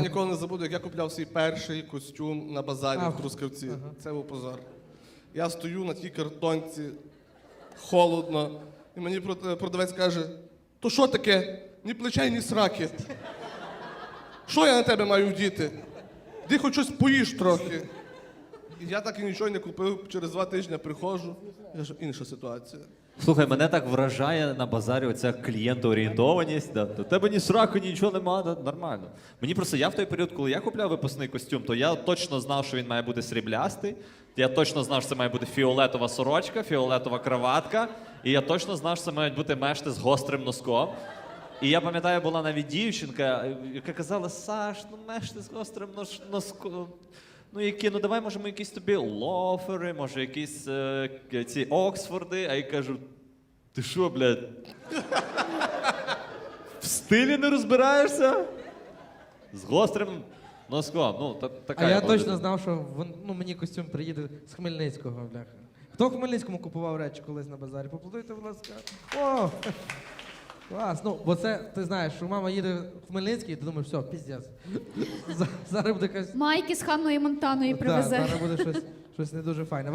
Ніколи не забуду, як я купляв свій перший костюм на базарі в Трускавці. Це був позор. Я стою на тій картонці, холодно, і мені прод- продавець каже: то що таке? Ні плечей, ні сраки. Що я на тебе маю вдіти? Ти хоч щось поїж трохи. Я так і нічого не купив. Через два тижні приходжу. Я кажу, інша ситуація. Слухай, мене так вражає на базарі оця клієнтоорієнтованість. Да. До тебе ні сраку, нічого нема, да, нормально. Мені просто я в той період, коли я купляв випускний костюм, то я точно знав, що він має бути сріблястий. Я точно знав, що це має бути фіолетова сорочка, фіолетова краватка. І я точно знав, що це мають бути мешти з гострим носком. І я пам'ятаю, була навіть дівчинка, яка казала: Саш, ну мешти з гострим нос- носком. Ну, які, ну давай, може, ми якісь тобі лофери, може, якісь е, ці Оксфорди, а я кажу, ти що, блядь? В стилі не розбираєшся? З гострим носком. Ну, та, така А я була точно знав, що вон- ну, мені костюм приїде з Хмельницького, бляха. Хто в Хмельницькому купував речі колись на базарі? Поплодуйте, будь ласка. О! Клас. Ну, бо це ти знаєш, що мама їде в Хмельницький, і ти думаєш, все, піздець. За- Зараз буде якась. Майки з Ханною Монтаною Так, привезе. зараз буде щось, щось не дуже файне.